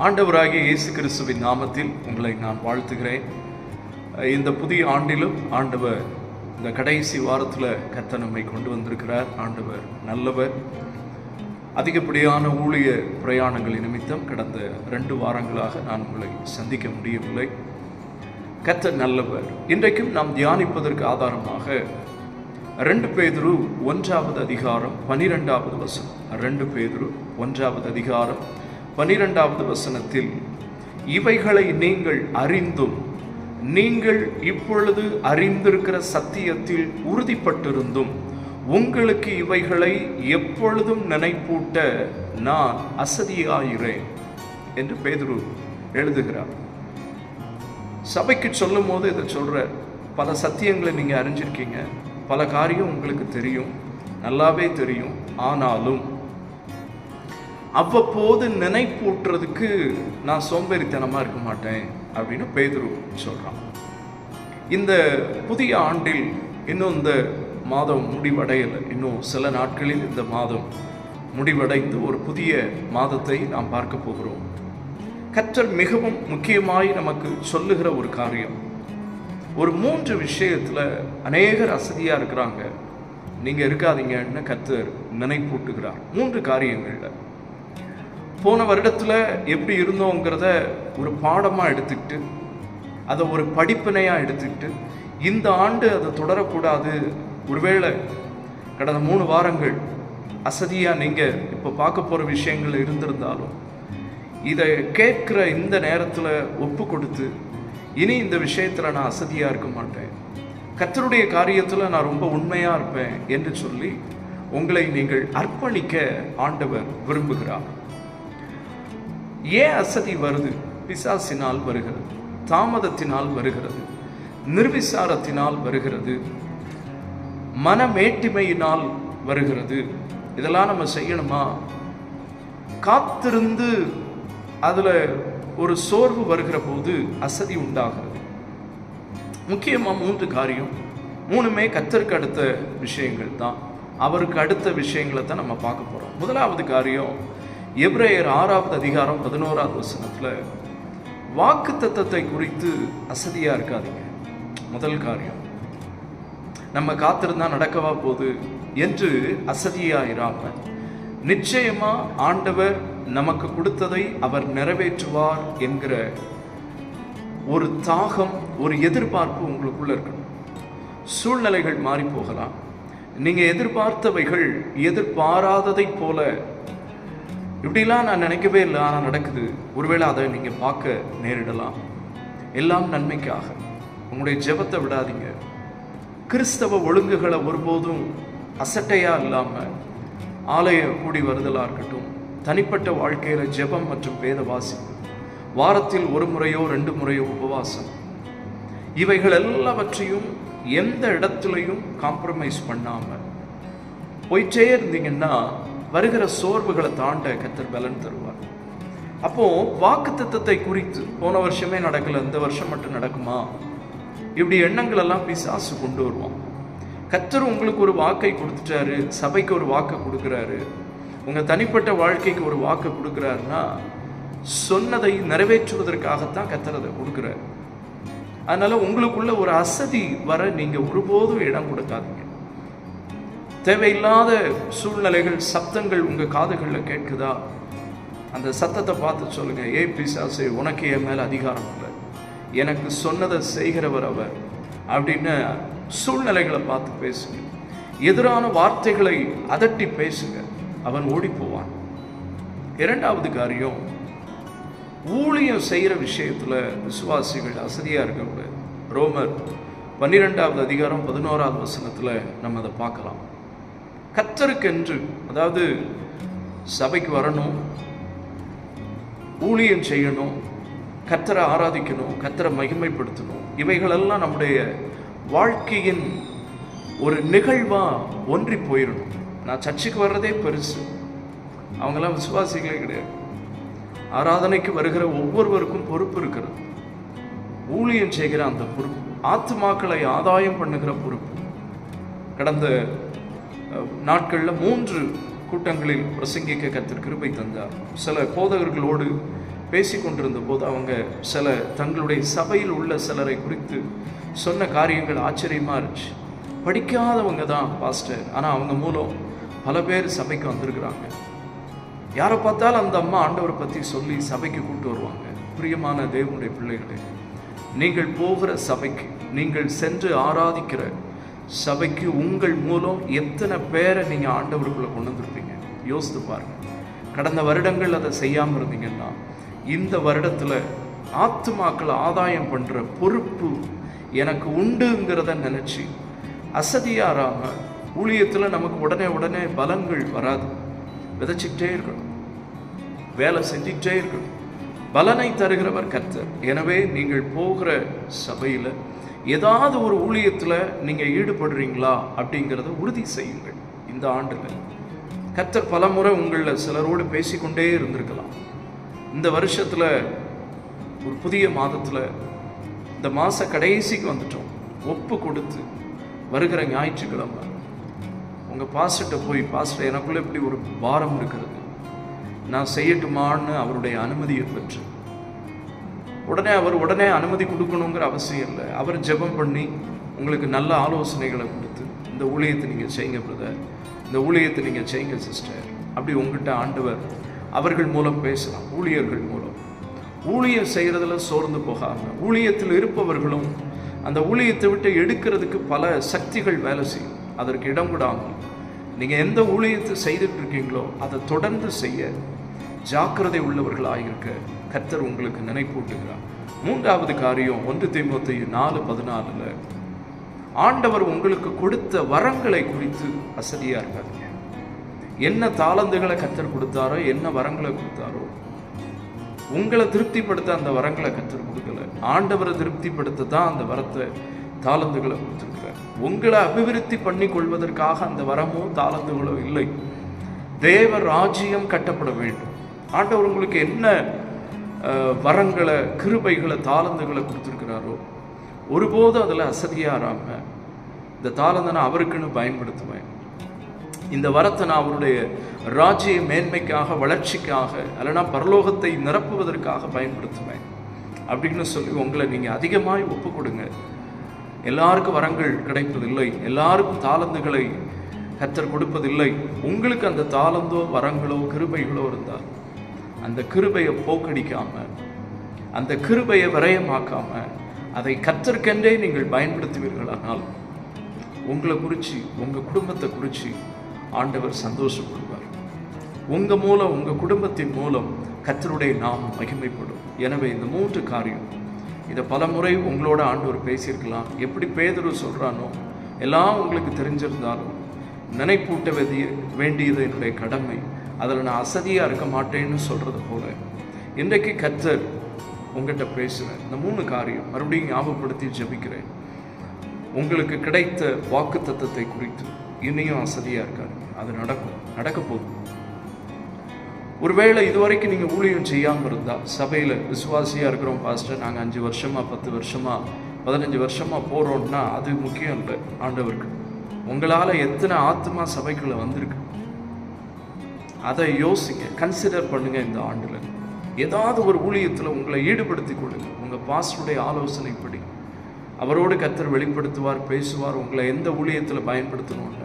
ஆண்டவராகிய இயேசு கிறிஸ்துவின் நாமத்தில் உங்களை நான் வாழ்த்துகிறேன். இந்த புதிய ஆண்டிலும் ஆண்டவர் இந்த கடைசி வாரத்தில் கத்த நம்மை கொண்டு வந்திருக்கிறார். ஆண்டவர் நல்லவர். அதிகப்படியான ஊழிய பிரயாணங்கள் நிமித்தம் கடந்த ரெண்டு வாரங்களாக நான் உங்களை சந்திக்க முடியவில்லை. கத்த நல்லவர். இன்றைக்கும் நாம் தியானிப்பதற்கு ஆதாரமாக ரெண்டு பேதுரு ஒன்றாவது அதிகாரம் பனிரெண்டாவது வசனம். ரெண்டு பேதுரு ஒன்றாவது அதிகாரம் பனிரெண்டாவது வசனத்தில் இவைகளை நீங்கள் அறிந்தும் நீங்கள் இப்பொழுது அறிந்திருக்கிற சத்தியத்தில் உறுதிப்பட்டிருந்தும் உங்களுக்கு இவைகளை எப்பொழுதும் நினைப்பூட்ட நான் அசதியாகிறேன் என்று பேதுரு எழுதுகிறார். சபைக்கு சொல்லும் போது இதை சொல்கிற பல சத்தியங்களை நீங்கள் அறிஞ்சிருக்கீங்க பல காரியம் உங்களுக்கு தெரியும் நல்லாவே தெரியும் ஆனாலும் அவ்வப்போது நினைப்பூட்டுறதுக்கு நான் சோம்பேறித்தனமாக இருக்க மாட்டேன் அப்படின்னு பேதுரு சொல்கிறான் இந்த புதிய ஆண்டில் இன்னும் இந்த மாதம் முடிவடையலை. இன்னும் சில நாட்களில் இந்த மாதம் முடிவடைந்து ஒரு புதிய மாதத்தை நாம் பார்க்க போகிறோம். கற்றல் மிகவும் முக்கியமாய் நமக்கு சொல்லுகிற ஒரு காரியம். ஒரு மூன்று விஷயத்தில் அநேகர் அசதியாக இருக்கிறாங்க. நீங்கள் இருக்காதீங்கன்னு கத்தர் நினைப்பூட்டுகிறார். மூன்று காரியங்களில். போன வருடத்தில் எப்படி இருந்தோங்கிறத ஒரு பாடமாக எடுத்துக்கிட்டு அதை ஒரு படிப்பினையாக எடுத்துக்கிட்டு இந்த ஆண்டு அதை தொடரக்கூடாது. ஒருவேளை கடந்த மூணு வாரங்கள் அசதியாக நீங்கள் இப்போ பார்க்க போகிற விஷயங்கள் இருந்திருந்தாலும் இதை கேட்குற இந்த நேரத்தில் ஒப்பு கொடுத்து இனி இந்த விஷயத்தில் நான் அசதியாக இருக்க மாட்டேன். கத்தருடைய காரியத்தில் நான் ரொம்ப உண்மையாக இருப்பேன் என்று சொல்லி உங்களை நீங்கள் அர்ப்பணிக்க ஆண்டவர் விரும்புகிறார். ஏன் அசதி வருது? பிசாசினால் வருகிறது. தாமதத்தினால் வருகிறது. நிர்விசாரத்தினால் வருகிறது. மனமேட்டிமையினால் வருகிறது. இதெல்லாம் நம்ம செய்யணுமா? காத்திருந்து அதில் ஒரு சோர்வு வருகிற போது அசதி உண்டாகிறது. முக்கியமாக மூன்று காரியம். மூணுமே கத்தருக்கு அடுத்த விஷயங்கள் தான். அவருக்கு அடுத்த விஷயங்களை தான் நம்ம பார்க்க போகிறோம் முதலாவது காரியம் எப்ரேயர் ஆறாவது அதிகாரம் பதினோராவது வசனத்தில் வாக்கு தத்தத்தை குறித்து அசதியாக இருக்காதீங்க. முதல் காரியம் நம்ம காத்திருந்தா நடக்கவா போகுது என்று அசதியாயிராம நிச்சயமா ஆண்டவர் நமக்கு கொடுத்ததை அவர் நிறைவேற்றுவார் என்கிற ஒரு தாகம் ஒரு எதிர்பார்ப்பு உங்களுக்குள்ள இருக்கணும். சூழ்நிலைகள் மாறி போகலாம். நீங்க எதிர்பார்த்தவைகள் எதிர்பாராததை போல இப்படிலாம் நான் நினைக்கவே இல்லை ஆனால் நடக்குது. ஒருவேளை அதை நீங்கள் பார்க்க நேரிடலாம். எல்லாம் நன்மைக்காக. உங்களுடைய ஜெபத்தை விடாதீங்க. கிறிஸ்தவ ஒழுங்குகளை ஒருபோதும் அசட்டையாக இல்லாமல் ஆலய கூடி வருதலாக இருக்கட்டும். தனிப்பட்ட வாழ்க்கையில் ஜெபம் மற்றும் வேத வாசிப்பு. வாரத்தில் ஒரு முறையோ ரெண்டு முறையோ உபவாசம். இவைகள் எல்லாவற்றையும் எந்த இடத்துலையும் காம்ப்ரமைஸ் பண்ணாமல் போயிட்டே இருந்தீங்கன்னா வருகிற சோர்வுகளை தாண்ட கத்தர் பலன் தருவார். அப்போ வாக்கு குறித்து போன வருஷமே நடக்கல இந்த வருஷம் மட்டும் நடக்குமா? இப்படி எண்ணங்கள் எல்லாம் பிசாசு கொண்டு வருவான். கத்தர் உங்களுக்கு ஒரு வாக்கை கொடுத்துட்டாரு சபைக்கு ஒரு வாக்கை கொடுக்குறாரு. உங்கள் தனிப்பட்ட வாழ்க்கைக்கு ஒரு வாக்கு கொடுக்குறாருன்னா சொன்னதை நிறைவேற்றுவதற்காகத்தான் கத்தர் அதை கொடுக்குறாரு. அதனால உங்களுக்குள்ள ஒரு அசதி வர நீங்க ஒருபோதும் இடம் கொடுக்காதீங்க. தேவையில்லாத சூழ்நிலைகள் சப்தங்கள் உங்கள் காதுகளில் கேட்குதா? அந்த சத்தத்தை பார்த்து சொல்லுங்கள் ஏ பிசாசு உனக்கு என் மேலே அதிகாரம் இல்லை. எனக்கு சொன்னதை செய்கிறவர் அவர். அப்படின்னு சூழ்நிலைகளை பார்த்து பேசுங்க. எதிரான வார்த்தைகளை அதட்டி பேசுங்க. அவன் ஓடி போவான் இரண்டாவது காரியம் ஊழியம் செய்கிற விஷயத்தில் விசுவாசிகள் அசதியாக இருக்கக்கூடாது ரோமர் பன்னிரெண்டாவது அதிகாரம் பதினோராவது வசனத்தில் நம்ம அதை பார்க்கலாம். கத்தருக்கென்று அதாவது சபைக்கு வரணும் ஊழியம் செய்யணும் கத்தரை ஆராதிக்கணும் கத்தரை மகிமைப்படுத்தணும் இவைகளெல்லாம் நம்முடைய வாழ்க்கையின் ஒரு நிகழ்வாக ஒன்றி போயிடணும். நான் சர்ச்சுக்கு வர்றதே பெருசு. அவங்கெல்லாம் விசுவாசிகளே கிடையாது. ஆராதனைக்கு வருகிற ஒவ்வொருவருக்கும் பொறுப்பு இருக்கிறது. ஊழியம் செய்கிற அந்த பொறுப்பு ஆத்துமாக்களை ஆதாயம் பண்ணுகிற பொறுப்பு. கடந்த நாட்களில் மூன்று கூட்டங்களில் பிரசங்கிக்க கத்தர் கிருபை தந்தார். சில போதகர்களோடு பேசி கொண்டிருந்த போது அவங்க சில தங்களுடைய சபையில் உள்ள சிலரை குறித்து சொன்ன காரியங்கள் ஆச்சரியமாக இருந்துச்சு. படிக்காதவங்க தான் பாஸ்டர். ஆனால் அவங்க மூலம் பல பேர் சபைக்கு வந்திருக்கிறாங்க. யாரை பார்த்தாலும் அந்த அம்மா ஆண்டவரை பற்றி சொல்லி சபைக்கு கூப்பிட்டு வருவாங்க. பிரியமான தேவனுடைய பிள்ளைகளே நீங்கள் போகிற சபைக்கு நீங்கள் சென்று ஆராதிக்கிற சபைக்கு உங்கள் மூலம் எத்தனை பேரை நீங்கள் ஆண்டவருக்குள்ளே கொண்டு வந்துருப்பீங்க? யோசித்து பாருங்க. கடந்த வருடங்கள் அதை செய்யாமல் இருந்தீங்கன்னா இந்த வருடத்தில் ஆத்துமாக்களை ஆதாயம் பண்ணுற பொறுப்பு எனக்கு உண்டுங்கிறத நினச்சி அசதியாராமல் ஊழியத்தில் நமக்கு உடனே உடனே பலன்கள் வராது. விதைச்சிக்கிட்டே இருக்கணும். வேலை செஞ்சுக்கிட்டே இருக்கணும். பலனை தருகிறவர் கர்த்தர். எனவே நீங்கள் போகிற சபையில் ஏதாவது ஒரு ஊழியத்தில் நீங்கள் ஈடுபடுறீங்களா அப்படிங்கிறத உறுதி செய்யுங்கள். இந்த ஆண்டில் கர்த்தர் பலமுறை உங்களில் சிலரோடு பேசிக்கொண்டே இருந்திருக்கலாம். இந்த வருஷத்தில் ஒரு புதிய மாதத்தில் இந்த மாத கடைசிக்கு வந்துட்டோம். ஒப்பு கொடுத்து வருகிற ஞாயிற்றுக்கிழமை. உங்கள் பாஸ்டர்கிட்ட போய் பாஸ்டர் எனக்குள்ளே இப்படி ஒரு பாரம் இருக்கிறது. நான் செய்யட்டுமான்னு அவருடைய அனுமதியை பெற்று உடனே அவர் உடனே அனுமதி கொடுக்கணுங்கிற அவசியம் இல்லை. அவர் ஜெபம் பண்ணி உங்களுக்கு நல்ல ஆலோசனைகளை கொடுத்து இந்த ஊழியத்தை நீங்கள் செய்யுங்க பிரதர் இந்த ஊழியத்தை நீங்கள் செய்யுங்க சிஸ்டர் அப்படி உங்ககிட்ட ஆண்டவர் அவர்கள் மூலம் பேசலாம் ஊழியர்கள் மூலம். ஊழியம் செய்கிறதுல சோர்ந்து போகாமல் ஊழியத்தில் இருப்பவர்களும் அந்த ஊழியத்தை விட்டு எடுக்கிறதுக்கு பல சக்திகள் வேலை செய்யும். அதற்கு இடம் விடாமல் நீங்கள் எந்த ஊழியத்தை செய்துட்டு இருக்கீங்களோ அதை தொடர்ந்து செய்ய ஜாக்கிரதை உள்ளவர்களாக இருக்க கர்த்தர் உங்களுக்கு நினைப்பூட்டுகிறார். மூன்றாவது காரியம் ஒன்று தீமோத்தி நாலு பதினாலில் ஆண்டவர் உங்களுக்கு கொடுத்த வரங்களை குறித்து வசதியாக இருக்காதீங்க என்ன தாளந்துகளை கத்தர் கொடுத்தாரோ என்ன வரங்களை கொடுத்தாரோ உங்களை திருப்திப்படுத்த அந்த வரங்களை கத்தர் கொடுக்கல. ஆண்டவரை திருப்திப்படுத்த தான் அந்த வரத்தை தாளந்துகளை கொடுத்துருக்கிறார். உங்களை அபிவிருத்தி பண்ணி கொள்வதற்காக அந்த வரமோ தாளந்துகளோ இல்லை. தேவ ராஜ்யம் கட்டப்பட வேண்டும். ஆண்டவர் உங்களுக்கு என்ன வரங்களை கிருபைகளை தாளந்துகளை கொடுத்துருக்கிறாரோ ஒருபோதும் அதில் அசதியாராம இந்த தாளந்தை நான் அவருக்குன்னு பயன்படுத்துவேன். இந்த வரத்தை நான் அவருடைய ராஜ்ய மேன்மைக்காக வளர்ச்சிக்காக அல்லனா பரலோகத்தை நிரப்புவதற்காக பயன்படுத்துவேன். அப்படின்னு சொல்லி உங்களை நீங்கள் அதிகமாய் ஒப்பு கொடுங்க எல்லாருக்கும் வரங்கள் கிடைப்பதில்லை. எல்லாருக்கும் தாளந்துகளை கத்தர் கொடுப்பதில்லை. உங்களுக்கு அந்த தாளந்தோ வரங்களோ கிருபைகளோ இருந்தால். அந்த கிருபையை போக்கடிக்காம அந்த கிருபையை விரயமாக்காம அதை கத்தற்கென்றே நீங்கள் பயன்படுத்துவீர்களானால் உங்களை குறித்து உங்கள் குடும்பத்தை குறித்து ஆண்டவர் சந்தோஷப்படுவார். உங்கள் மூலம் உங்கள் குடும்பத்தின் மூலம் கத்தருடைய நாமம் மகிமைப்படும். எனவே இந்த மூன்று காரியம் இதை பல முறை உங்களோட ஆண்டவர் பேசியிருக்கலாம். எப்படி பேதுரு சொல்கிறானோ எல்லாம் உங்களுக்கு தெரிஞ்சிருந்தாலும் நினைப்பூட்ட வேண்டியது என்னுடைய கடமை. அதில் நான் அசதியாக இருக்க மாட்டேன்னு சொல்கிறது போல இன்றைக்கு கத்தர் உங்ககிட்ட பேசுகிறேன் இந்த மூணு காரியம் மறுபடியும் ஞாபகப்படுத்தி ஜெபிக்கிறேன். உங்களுக்கு கிடைத்த வாக்கு தத்துவத்தை குறித்து இன்னையும் அசதியாக இருக்காது அது நடக்கும். நடக்க போகுது ஒருவேளை இதுவரைக்கும் நீங்கள் ஊழியம் செய்யாமல் இருந்தால் சபையில் விசுவாசியாக இருக்கிறோம் பாஸ்டர் நாங்கள் அஞ்சு வருஷமாக பத்து வருஷமாக பதினஞ்சு வருஷமாக போகிறோம்னா அது முக்கியம் இல்லை ஆண்டவருக்கு. உங்களால் எத்தனை ஆத்மா சபைக்குள்ளே வந்திருக்கு? அதை யோசிங்க கன்சிடர் பண்ணுங்க இந்த ஆண்டில். ஏதாவது ஒரு ஊழியத்தில் உங்களை ஈடுபடுத்தி கொடுங்க உங்கள் பாஸ்டருடைய ஆலோசனைப்படி அவரோடு கத்தர் வெளிப்படுத்துவார் பேசுவார் உங்களை எந்த ஊழியத்தில் பயன்படுத்தணும்ல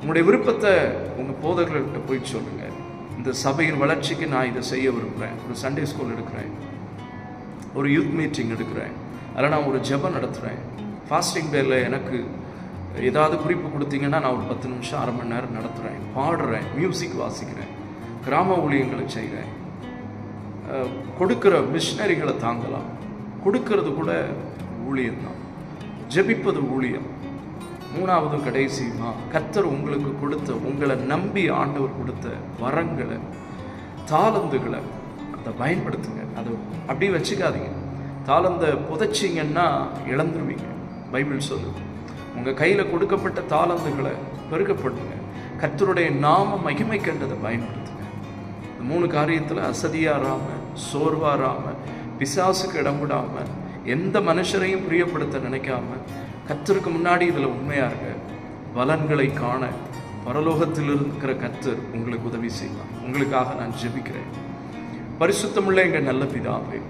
உங்களுடைய விருப்பத்தை உங்கள் போதகர்கள்கிட்ட போய் சொல்லுங்க. இந்த சபையின் வளர்ச்சிக்கு நான் இதை செய்ய விரும்புகிறேன் ஒரு சண்டே ஸ்கூல் எடுக்கிறேன். ஒரு யூத் மீட்டிங் எடுக்கிறேன். அதில் நான் ஒரு ஜெபம் நடத்துகிறேன் ஃபாஸ்டிங் பேரில் எனக்கு ஏதாவது குறிப்பு கொடுத்தீங்கன்னா நான் ஒரு பத்து நிமிஷம் அரை மணி நேரம் நடத்துகிறேன் பாடுறேன் மியூசிக் வாசிக்கிறேன் கிராம ஊழியங்களை செய்கிறேன். கொடுக்குற கொடுக்கிற மிஷினரிகளை தாங்கலாம். கொடுக்கறது கூட ஊழியம்தான் ஜெபிப்பது ஊழியம். மூணாவது கடைசியுமா கத்தர் உங்களுக்கு கொடுத்த உங்களை நம்பி ஆண்டவர் கொடுத்த வரங்களை தாளந்துகளை அதை பயன்படுத்துங்க. அதை அப்படியே வச்சுக்காதீங்க. தாளந்த புதைச்சிங்கன்னா இழந்துருவீங்க. பைபிள் சொல்லுது. உங்கள் கையில் கொடுக்கப்பட்ட தாளந்துகளை பெருக்கப்படுங்க கத்தருடைய நாம மகிமை கண்டதை பயன்படுத்துங்க. இந்த மூணு காரியத்தில் அசதியாராமல் சோர்வாராம பிசாசுக்கு இடம் விடாமல் எந்த மனுஷரையும் பிரியப்படுத்த நினைக்காம கத்தருக்கு முன்னாடி இதில் உண்மையாக இருக்க பலன்களை காண பரலோகத்தில் இருக்கிற கத்தர் உங்களுக்கு உதவி செய்வார். உங்களுக்காக நான் ஜெபிக்கிறேன். பரிசுத்தமுள்ள எங்கள் நல்ல பிதாவே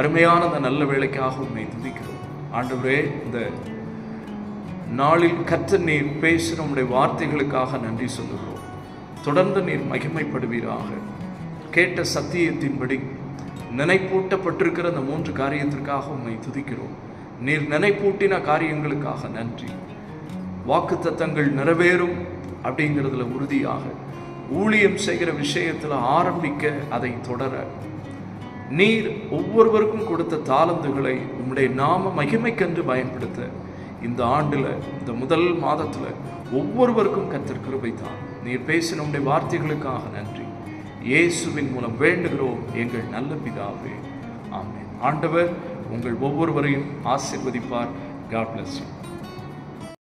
அருமையான அந்த நல்ல வேலைக்காக உண்மை துதிக்கிறோம். ஆண்டவரே இந்த நாளில் கத்த நீர் பேசுகிற உடைய வார்த்தைகளுக்காக நன்றி சொல்லுகிறோம். தொடர்ந்து நீர் மகிமைப்படுவீராக. கேட்ட சத்தியத்தின்படி நினைப்பூட்டப்பட்டிருக்கிற அந்த மூன்று காரியத்திற்காக உண்மை துதிக்கிறோம். நீர் நினைப்பூட்டின காரியங்களுக்காக நன்றி. வாக்குத்தத்தங்கள் நிறைவேறும் அப்படிங்கிறதுல உறுதியாக ஊழியம் செய்கிற விஷயத்தில் ஆரம்பிக்க அதை தொடர நீர் ஒவ்வொருவருக்கும் கொடுத்த தாளந்துகளை உம்முடைய நாம மகிமைக்கென்று பயன்படுத்த இந்த ஆண்டில் இந்த முதல் மாதத்தில் ஒவ்வொருவருக்கும் கத்தர் கிருபை தான் நீர் பேசின உடைய வார்த்தைகளுக்காக நன்றி. இயேசுவின் மூலம் வேண்டுகிறோம் எங்கள் நல்ல பிதாவே. ஆமென். ஆண்டவர் உங்கள் ஒவ்வொருவரையும் ஆசீர்வதிப்பார். God bless you